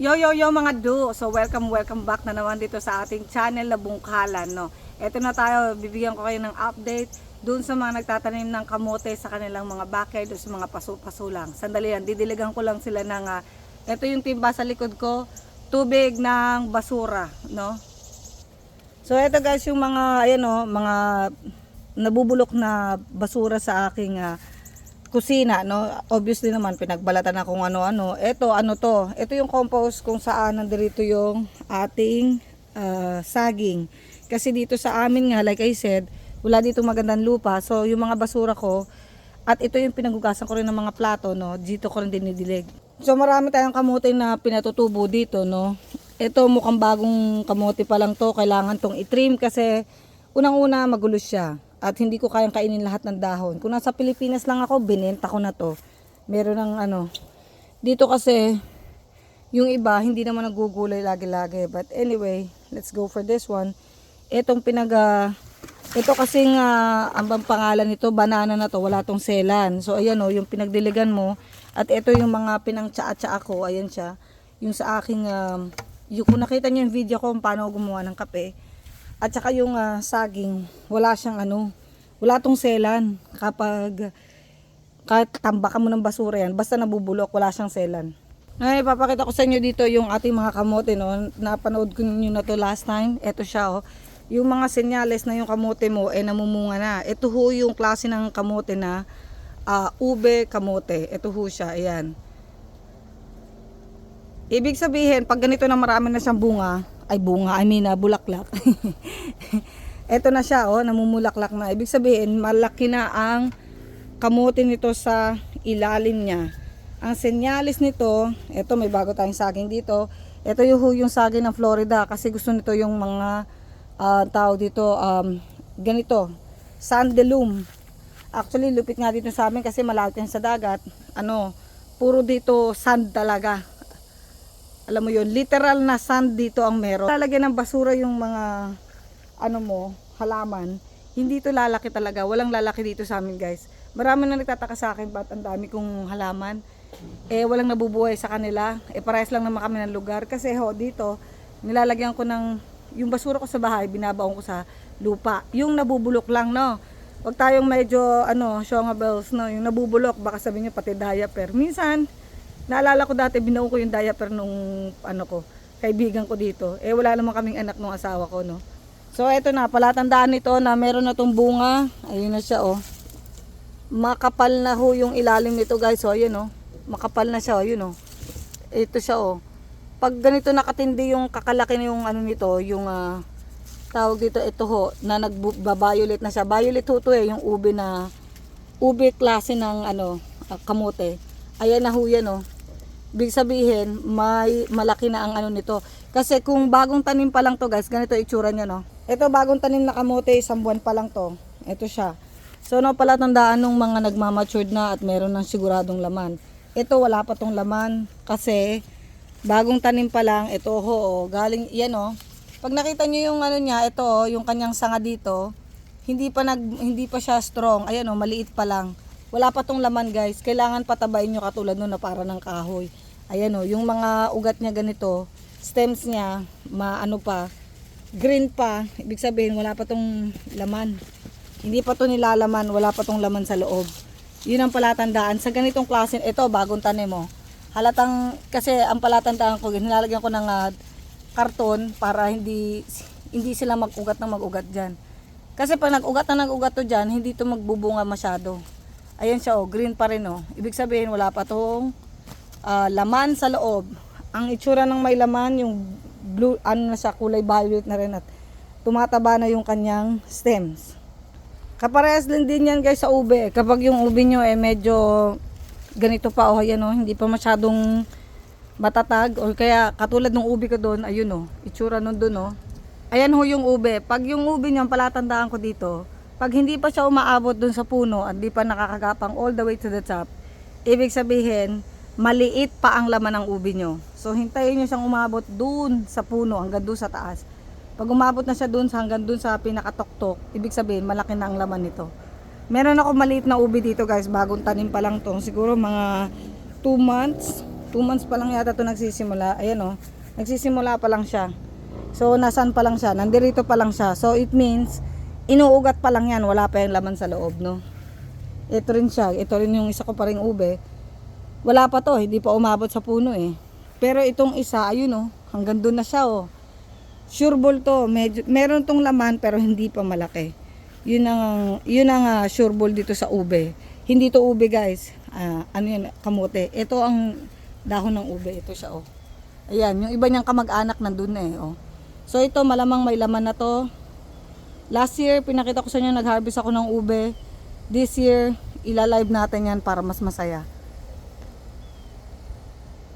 Yo yo yo mga do. So welcome welcome back na naman dito sa ating channel na Bungkalan no. Ito na tayo, bibigyan ko kayo ng update dun sa mga nagtatanim ng kamote sa kanilang mga backyard o sa mga paso-paso lang. Sandali yan, didiligan ko lang sila ng ah, ito yung timba sa likod ko, tubig ng basura, no? So ito guys yung mga ayan oh, mga nabubulok na basura sa aking ah, kusina, no? Obviously naman, pinagbalatan na kung ano-ano. Ito, ano to? Ito yung compost kung saan nandito yung ating ah, saging. Kasi dito sa amin nga, like I said, wala dito magandang lupa. So, yung mga basura ko, at ito yung pinagugasan ko rin ng mga plato, no? Dito ko rin dinidilig. So, marami tayong kamote na pinatutubo dito, no? Ito, mukhang bagong kamote pa lang to. Kailangan tong itrim kasi unang-una magulo siya at hindi ko kayang kainin lahat ng dahon. Kung nasa Pilipinas lang ako, binenta ko na to. Meron ng ano. Dito kasi, yung iba, hindi naman nagugulay lagi-lagi. But anyway, let's go for this one. Itong pinag... ah, ito kasi nga, ang pangalan nito, banana na to, wala tong selan. So ayan o, yung pinagdiligan mo. At ito yung mga pinang-tsaa-tsaa ko, ayan siya. Yung sa aking, um, yung, kung nakita niyo yung video ko kung paano gumawa ng kape. At saka yung ah, saging, wala siyang ano, wala tong selan. Kapag kahit tambakan mo ng basura yan, basta nabubulok, wala siyang selan. Ay, papakita ko sa inyo dito yung ating mga kamote, no? Napanood ko nyo na to last time. Ito siya, oh. Yung mga senyales na yung kamote mo, eh, namumunga na. Ito ho yung klase ng kamote na ah, ube kamote. Ito ho siya, ayan. Ibig sabihin, pag ganito na marami na siyang bunga, ay bunga, I mean, ah, bulaklak. Ito na siya, oh, namumulaklak na. Ibig sabihin, malaki na ang kamote nito sa ilalim niya. Ang senyalis nito, ito may bago tayong saging dito. Ito yung, yung saging ng Florida kasi gusto nito yung mga ah, tao dito, um, ganito, sandelum. Actually, lupit nga dito sa amin kasi malapit sa dagat. Ano, puro dito sand talaga alam mo yun, literal na sand dito ang meron. Lalagyan ng basura yung mga ano mo, halaman. Hindi to lalaki talaga. Walang lalaki dito sa amin, guys. Marami na nagtataka sa akin ba't ang dami kong halaman. Eh, walang nabubuhay sa kanila. Eh, parehas lang naman kami ng lugar. Kasi ho, dito, nilalagyan ko ng, yung basura ko sa bahay, binabaon ko sa lupa. Yung nabubulok lang, no? Huwag tayong medyo, ano, shonga bells, no? Yung nabubulok, baka sabihin nyo pati diaper. Minsan, Naalala ko dati, binuo ko yung diaper nung ano ko, kaibigan ko dito. Eh wala naman kaming anak ng asawa ko, no. So eto na, palatandaan nito na meron na tong bunga. Ayun na siya, oh. Makapal na ho yung ilalim nito, guys. So ayun, oh. Makapal na siya, oh. Yun, oh. Ito siya, oh. Pag ganito nakatindi yung kakalaki na yung ano nito, yung ah, tawag dito, ito ho, na nagbabayulit na siya. Violet ho to eh, yung ube na, ube klase ng ano, ah, kamote. Ayan na ho yan, oh. Big sabihin, may malaki na ang ano nito. Kasi kung bagong tanim pa lang to guys, ganito itsura niya no. Ito bagong tanim na kamote, isang buwan pa lang to. Ito siya. So no pala tandaan nung mga nagmamatured na at meron ng siguradong laman. Ito wala pa tong laman kasi bagong tanim pa lang. Ito ho, oh, galing yan oh. Pag nakita niyo yung ano niya, ito oh, yung kanyang sanga dito, hindi pa nag hindi pa siya strong. Ayan oh, maliit pa lang. Wala pa tong laman guys. Kailangan patabayin nyo katulad nun na para ng kahoy. Ayan o, yung mga ugat niya ganito, stems niya, maano pa, green pa. Ibig sabihin, wala pa tong laman. Hindi pa to nilalaman, wala pa tong laman sa loob. Yun ang palatandaan. Sa ganitong klase, ito, bagong tanim mo. Halatang, kasi ang palatandaan ko, nilalagyan ko ng ah, karton para hindi hindi sila mag-ugat ng mag-ugat dyan. Kasi pag nag-ugat na nag-ugat to dyan, hindi to magbubunga masyado. Ayan siya oh, green pa rin oh. Ibig sabihin wala pa tong ah, laman sa loob. Ang itsura ng may laman, yung blue, ano na siya, kulay violet na rin at tumataba na yung kanyang stems. Kaparehas din din yan guys sa ube. Kapag yung ube nyo eh medyo ganito pa oh, ayan oh, hindi pa masyadong matatag or kaya katulad ng ube ko doon, ayun oh, itsura nun doon oh. Ayan ho yung ube. Pag yung ube nyo, ang palatandaan ko dito, pag hindi pa siya umaabot dun sa puno at di pa nakakagapang all the way to the top, ibig sabihin, maliit pa ang laman ng ubi nyo. So, hintayin nyo siyang umabot dun sa puno hanggang dun sa taas. Pag umabot na siya dun hanggang dun sa pinakatoktok, ibig sabihin, malaki na ang laman nito. Meron ako maliit na ubi dito guys, bagong tanim pa lang to. Siguro mga 2 months, 2 months pa lang yata to nagsisimula. Ayan oh. Nagsisimula pa lang siya. So, nasan pa lang siya? Nandirito pa lang siya. So, it means, inuugat pa lang yan. Wala pa yung laman sa loob, no? Ito rin siya. Ito rin yung isa ko pa ring ube. Wala pa to. Hindi pa umabot sa puno eh. Pero itong isa, ayun oh. Hanggang doon na siya oh. Sure ball to. Medyo, meron tong laman pero hindi pa malaki. Yun ang, yun ang ah, sure ball dito sa ube. Hindi to ube guys. Ah, ano yan, kamote. Ito ang dahon ng ube. Ito siya oh. Ayan, yung iba niyang kamag-anak nandun na eh. Oh. So ito, malamang may laman na to. Last year, pinakita ko sa inyo, nag-harvest ako ng ube. This year, ilalive natin yan para mas masaya.